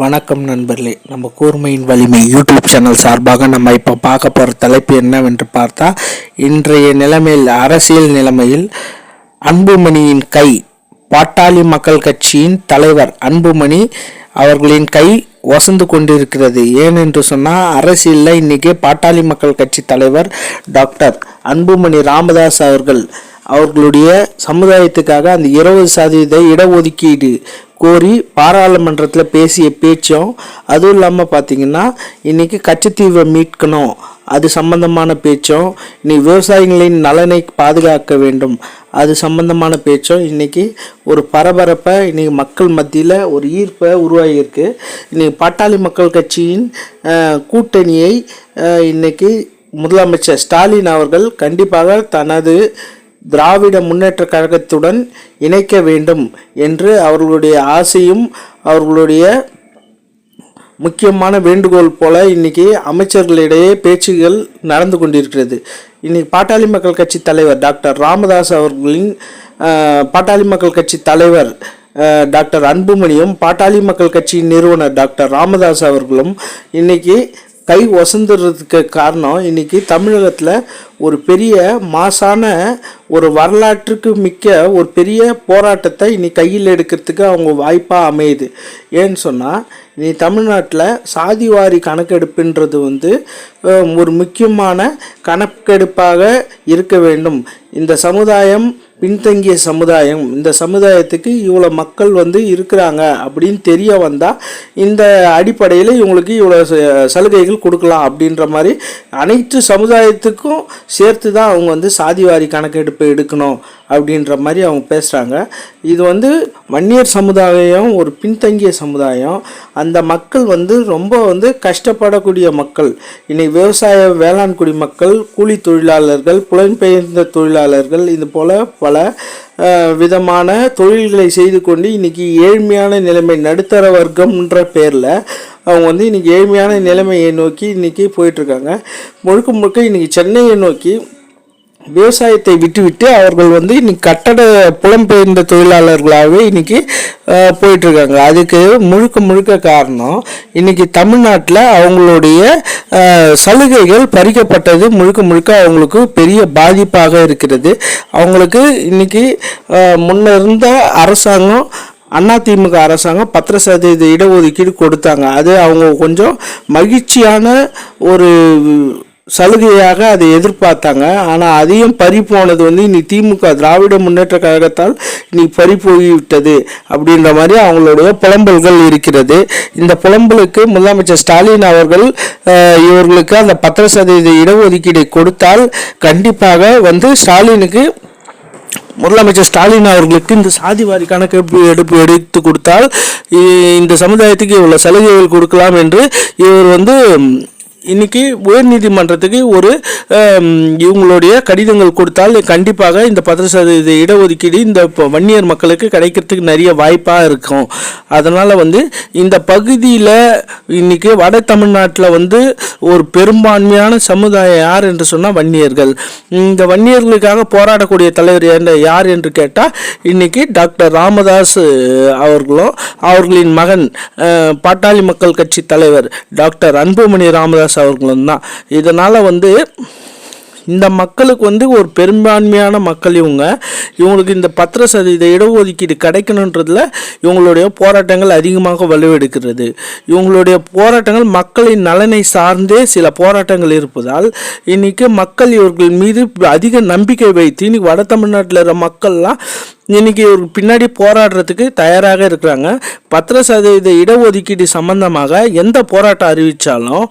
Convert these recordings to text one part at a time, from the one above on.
வணக்கம் நண்பர்களே. நம்ம கூர்மையின் வலிமை யூடியூப் சேனல் சார்பாக நம்ம இப்போ பார்க்க போகிற தலைப்பு என்னவென்று பார்த்தா இன்றைய நிலைமையில் அரசியல் நிலைமையில் அன்புமணியின் கை பாட்டாளி மக்கள் கட்சியின் தலைவர் அன்புமணி அவர்களின் கை வசந்து கொண்டிருக்கிறது. ஏனென்று சொன்னால் அரசியலில் இன்றைக்கி பாட்டாளி மக்கள் கட்சி தலைவர் டாக்டர் அன்புமணி ராமதாஸ் அவர்கள் அவர்களுடைய சமுதாயத்துக்காக அந்த இருபது சதவீத இடஒதுக்கீடு கோரி பாராளுமன்றத்தில் பேசிய பேச்சும் அதுவும் இல்லாமல் பார்த்தீங்கன்னா இன்றைக்கி கச்சத்தீவை மீட்கணும். அது சம்பந்தமான பேச்சும் நீ விவசாயிகளின் நலனை பாதுகாக்க வேண்டும். அது சம்பந்தமான பேச்சும் இன்னைக்கு ஒரு பரபரப்பை இன்றைக்கி மக்கள் மத்தியில் ஒரு ஈர்ப்பை உருவாகியிருக்கு. இன்றைக்கி பாட்டாளி மக்கள் கட்சியின் கூட்டணியை இன்றைக்கி இன்னைக்கு முதலமைச்சர் ஸ்டாலின் அவர்கள் கண்டிப்பாக தனது திராவிட முன்னேற்ற கழகத்துடன் இணைக்க வேண்டும் என்று அவர்களுடைய ஆசையும் அவர்களுடைய முக்கியமான வேண்டுகோள் போல இன்னைக்கு அமைச்சர்களிடையே பேச்சுகள் நடந்து கொண்டிருக்கிறது. இன்னைக்கு பாட்டாளி மக்கள் கட்சி தலைவர் டாக்டர் ராமதாஸ் அவர்களின் பாட்டாளி மக்கள் கட்சி தலைவர் டாக்டர் அன்புமணியும் பாட்டாளி மக்கள் கட்சியின் நிறுவனர் டாக்டர் ராமதாஸ் அவர்களும் இன்னைக்கு கை ஒசந்துடுறதுக்கு காரணம் இன்னைக்கு தமிழகத்தில் ஒரு பெரிய மாசான ஒரு வரலாற்றுக்கு மிக்க ஒரு பெரிய போராட்டத்தை இனி கையில் எடுக்கிறதுக்கு அவங்க வாய்ப்பாக அமையுது. ஏன்னு சொன்னால் நீ தமிழ்நாட்டில் சாதிவாரி கணக்கெடுப்புன்றது வந்து ஒரு முக்கியமான கணக்கெடுப்பாக இருக்க வேண்டும். இந்த சமுதாயம் பின்தங்கிய சமுதாயம். இந்த சமுதாயத்துக்கு இவ்வளோ மக்கள் வந்து இருக்கிறாங்க அப்படின்னு தெரிய வந்தால் இந்த அடிப்படையில் இவங்களுக்கு இவ்வளோ ச- சலுகைகள் கொடுக்கலாம் அப்படின்ற மாதிரி அனைத்து சமுதாயத்துக்கும் சேர்த்து தான் அவங்க வந்து சாதிவாரி கணக்கெடுப்பு எடுக்கணும் அப்படின்ற மாதிரி அவங்க பேசுகிறாங்க இது வந்து வன்னியர் சமுதாயம் ஒரு பின்தங்கிய சமுதாயம். அந்த மக்கள் வந்து ரொம்ப வந்து கஷ்டப்படக்கூடிய மக்கள். இன்னைக்கு விவசாய வேளாண் குடி மக்கள் கூலி தொழிலாளர்கள் புலம்பெயர்ந்த தொழிலாளர்கள் இது போல் பல பல விதமான தொழில்களை செய்து கொண்டு இன்னைக்கு ஏழ்மையான நிலைமை நடுத்தர வர்க்கம்ன்ற பேரில் அவங்க வந்து இன்னைக்கு ஏழ்மையான நிலைமையை நோக்கி இன்னைக்கு போயிட்டுருக்காங்க முழுக்க முழுக்க இன்னைக்கு சென்னையை நோக்கி விவசாயத்தை விட்டுவிட்டு அவர்கள் வந்து இன்னைக்கு கட்டட புலம்பெயர்ந்த தொழிலாளர்களாகவே இன்னைக்கு போயிட்டுருக்காங்க. அதுக்கு முழுக்க முழுக்க காரணம் இன்னைக்கு தமிழ்நாட்டில் அவங்களுடைய சலுகைகள் பறிக்கப்பட்டது முழுக்க முழுக்க அவங்களுக்கு பெரிய பாதிப்பாக இருக்கிறது. அவங்களுக்கு இன்னைக்கு முன்ன இருந்த அரசாங்கம் அதிமுக அரசாங்கம் பத்திர சதவீத இடஒதுக்கீடு கொடுத்தாங்க. அது அவங்க கொஞ்சம் மகிழ்ச்சியான ஒரு சலுகையாக அதை எதிர்பார்த்தாங்க. ஆனால் அதையும் பறி போனது வந்து இனி திமுக திராவிட முன்னேற்ற கழகத்தால் இனி பறி போய்விட்டது அப்படின்ற மாதிரி அவங்களுடைய புலம்பல்கள் இருக்கிறது. இந்த புலம்பலுக்கு முதலமைச்சர் ஸ்டாலின் அவர்கள் இவர்களுக்கு அந்த பத்திர சதவீத இடஒதுக்கீடை கொடுத்தால் கண்டிப்பாக வந்து ஸ்டாலினுக்கு முதலமைச்சர் ஸ்டாலின் அவர்களுக்கு இந்த சாதிவாரி கணக்கு எடுப்பு எடுத்து கொடுத்தால் இ- இந்த சமுதாயத்துக்கு இவ்வளோ சலுகைகள் கொடுக்கலாம் என்று இவர் வந்து இன்னைக்கு உயர்நீதிமன்றத்துக்கு ஒரு இவங்களுடைய கடிதங்கள் கொடுத்தால் கண்டிப்பாக இந்த பத்திர சதவீத இடஒதுக்கீடு இந்த வன்னியர் மக்களுக்கு கிடைக்கிறதுக்கு நிறைய வாய்ப்பாக இருக்கும். அதனால் வந்து இந்த பகுதியில் இன்னைக்கு வட தமிழ்நாட்டில் வந்து ஒரு பெரும்பான்மையான சமுதாயம் யார் என்று சொன்னால் வன்னியர்கள். இந்த வன்னியர்களுக்காக போராடக்கூடிய தலைவர் யார் என்று கேட்டால் இன்னைக்கு டாக்டர் ராமதாஸ் அவர்களும் அவர்களின் மகன் பாட்டாளி மக்கள் கட்சி தலைவர் டாக்டர் அன்புமணி ராமதாஸ் அவர்களும் தான். இதனால் வந்து இந்த மக்களுக்கு வந்து ஒரு பெரும்பான்மையான மக்கள் இவங்க. இவங்களுக்கு இந்த பத்திர சதவீத இடஒதுக்கீடு கிடைக்கணுன்றதுல இவங்களுடைய போராட்டங்கள் அதிகமாக வலுவெடுக்கிறது. இவங்களுடைய போராட்டங்கள் மக்களின் நலனை சார்ந்தே சில போராட்டங்கள் இருப்பதால் இன்றைக்கி மக்கள் இவர்கள் மீது அதிக நம்பிக்கை வைத்து இன்றைக்கி வட தமிழ்நாட்டில் இருக்கிற மக்கள்லாம் இன்னைக்கு இவருக்கு பின்னாடி போராடுறதுக்கு தயாராக இருக்கிறாங்க. பத்திர சதவீத இடஒதுக்கீடு சம்பந்தமாக எந்த போராட்டம் அறிவித்தாலும்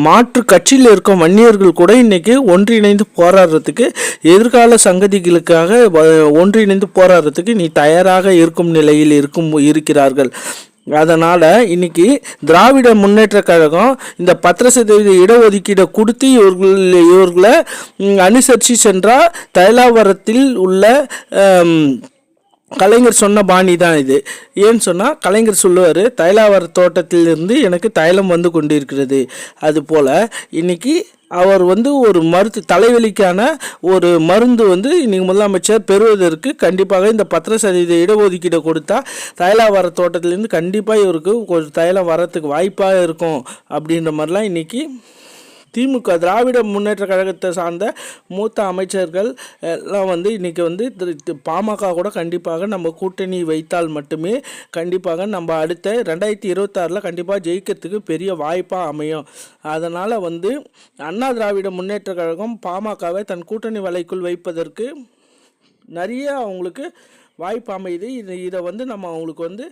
மாற்று கட்சியில் இருக்கும் வன்னியர்கள் கூட இன்றைக்கி ஒன்றிணைந்து போராடுறதுக்கு எதிர்கால சங்கதிகளுக்காக வ- ஒன்றிணைந்து போராடுறதுக்கு நீ தயாராக இருக்கும் நிலையில் இருக்கும் இருக்கிறார்கள். அதனால் இன்னைக்கு திராவிட முன்னேற்ற கழகம் இந்த பத்திர சதவீத இடஒதுக்கீடை கொடுத்து இவர்கள் இவர்களை அனுசரித்து சென்றால் தைலாவரத்தில் உள்ள கலைஞர் சொன்ன பாணி தான் இது. ஏன்னு சொன்னால் கலைஞர் சொல்லுவார் தைலாவர தோட்டத்திலிருந்து எனக்கு தைலம் வந்து கொண்டிருக்கிறது. அதுபோல் இன்னைக்கு அவர் வந்து ஒரு மருத்து தலைவலிக்கான ஒரு மருந்து வந்து இன்றைக்கி முதலமைச்சர் பெறுவதற்கு கண்டிப்பாக இந்த பத்திர சதவீத இடஒதுக்கீடை கொடுத்தா தைலாவர தோட்டத்திலேருந்து கண்டிப்பாக இவருக்கு ஒரு தைலம் வரத்துக்கு வாய்ப்பாக இருக்கும் அப்படின்ற மாதிரிலாம் இன்னைக்கு திமுக திராவிட முன்னேற்ற கழகத்தை சார்ந்த மூத்த அமைச்சர்கள் எல்லாம் வந்து இன்றைக்கி வந்து திரு- பாமக கூட கண்டிப்பாக நம்ம கூட்டணி வைத்தால் மட்டுமே கண்டிப்பாக நம்ம அடுத்த ரெண்டாயிரத்தி இருபத்தாறில் கண்டிப்பாக ஜெயிக்கிறதுக்கு பெரிய வாய்ப்பாக அமையும். அதனால் வந்து அண்ணா திராவிட முன்னேற்ற கழகம் பாமகவை தன் கூட்டணி வலைக்குள் வைப்பதற்கு நிறைய அவங்களுக்கு வாய்ப்பு அமையுது. இது இதை வந்து நம்ம அவங்களுக்கு வந்து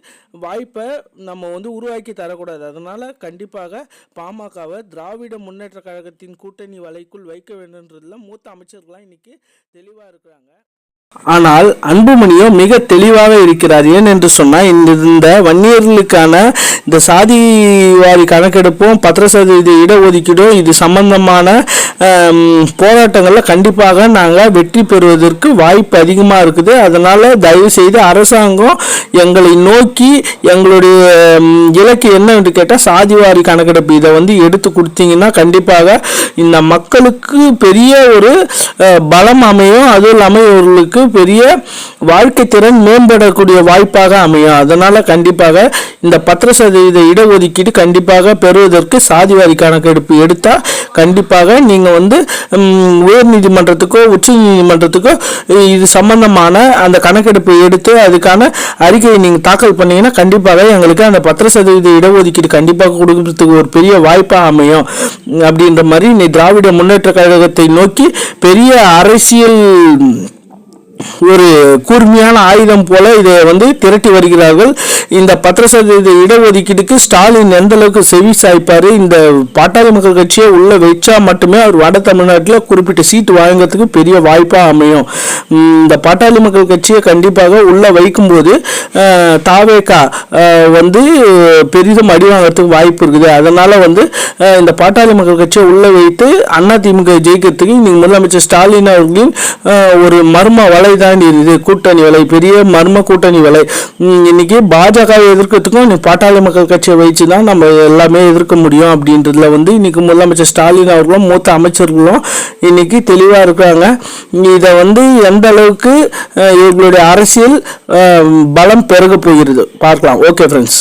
வாய்ப்பை நம்ம வந்து உருவாக்கி தரக்கூடாது. அதனால் கண்டிப்பாக பாமகவை திராவிட முன்னேற்ற கழகத்தின் கூட்டணி வலைக்குள் வைக்க வேண்டும்ன்றதுல மூத்த அமைச்சர்கள்லாம் இன்றைக்கி தெளிவாக இருக்கிறாங்க. ஆனால் அன்புமணியோ மிக தெளிவாக இருக்கிறார். ஏன் என்று சொன்னால் இந்த இந்த வன்னியர்களுக்கான இந்த சாதி வாரி கணக்கெடுப்பும் பத்திர சதவீத இடஒதுக்கீடும் இது சம்பந்தமான போராட்டங்களில் கண்டிப்பாக நாங்கள் வெற்றி பெறுவதற்கு வாய்ப்பு அதிகமாக இருக்குது. அதனால் தயவுசெய்து அரசாங்கம் எங்களை நோக்கி எங்களுடைய இலக்கு இலக்கு என்று கேட்டால் சாதிவாரி கணக்கெடுப்பு. இதை வந்து எடுத்து கொடுத்தீங்கன்னா கண்டிப்பாக இந்த மக்களுக்கு பெரிய ஒரு பலம் அமையும். அதுவும் இல்லாமல் இவர்களுக்கு பெரிய வாழ்க்கை திறன் மேம்படக்கூடிய வாய்ப்பாக அமையும். அதனால் கண்டிப்பாக இந்த பத்திர சதவீத இடஒதுக்கீடு கண்டிப்பாக பெறுவதற்கு சாதிவாரி கணக்கெடுப்பு எடுத்தால் கண்டிப்பாக நீங்கள் வந்து உயர்நீதிமன்றத்துக்கோ உச்ச நீதிமன்றத்துக்கோ இது சம்பந்தமான அந்த கணக்கெடுப்பு எடுத்து அதுக்கான அறிக்கையை நீங்கள் தாக்கல் பண்ணீங்கன்னா கண்டிப்பாக எங்களுக்கு அந்த பத்திர சதவீத இடஒதுக்கீடு கண்டிப்பாக கொடுக்கறதுக்கு ஒரு பெரிய வாய்ப்பாக அமையும். அப்படின்ற மாதிரி நீ திராவிட முன்னேற்ற கழகத்தை நோக்கி பெரிய அரசியல் ஒரு கூர்மையான ஆயுதம் போல இதை வந்து திரட்டி வருகிறார்கள். இந்த பத்திர சதவீத இடஒதுக்கீடுக்கு ஸ்டாலின் எந்த அளவுக்கு செவி சாய்ப்பார்? இந்த பாட்டாளி மக்கள் கட்சியை உள்ள வச்சா மட்டுமே அவர் வட தமிழ்நாட்டில் குறிப்பிட்ட சீட்டு வாங்குறதுக்கு பெரிய வாய்ப்பாக அமையும். இந்த பாட்டாளி மக்கள் கட்சியை கண்டிப்பாக உள்ள வைக்கும்போது தாவேக்கா வந்து பெரிதும் அடிவாங்குறதுக்கு வாய்ப்பு இருக்குது. அதனால் வந்து இந்த பாட்டாளி மக்கள் கட்சியை உள்ள வைத்து அண்ணா திமுக ஜெயிக்கிறதுக்கு இன்னைக்கு முதலமைச்சர் ஸ்டாலின் அவர்களின் ஒரு மர்ம வலை தாண்டி இருக்குது. கூட்டணி விலை பெரிய மர்ம கூட்டணி விலை. இன்னைக்கு பாஜக எதிர்க்கிறதுக்கும் பாட்டாளி மக்கள் கட்சியை வச்சு தான் நம்ம எல்லாமே எதிர்க்க முடியும் அப்படின்றதுல வந்து இன்னைக்கு முதலமைச்சர் ஸ்டாலின் அவர்களும் மூத்த அமைச்சர்களும் இன்னைக்கு தெளிவாக இருக்காங்க. இதை வந்து எந்த அளவுக்கு இவர்களுடைய அரசியல் பலம் பெருக போகிறது? பார்க்கலாம். Okay friends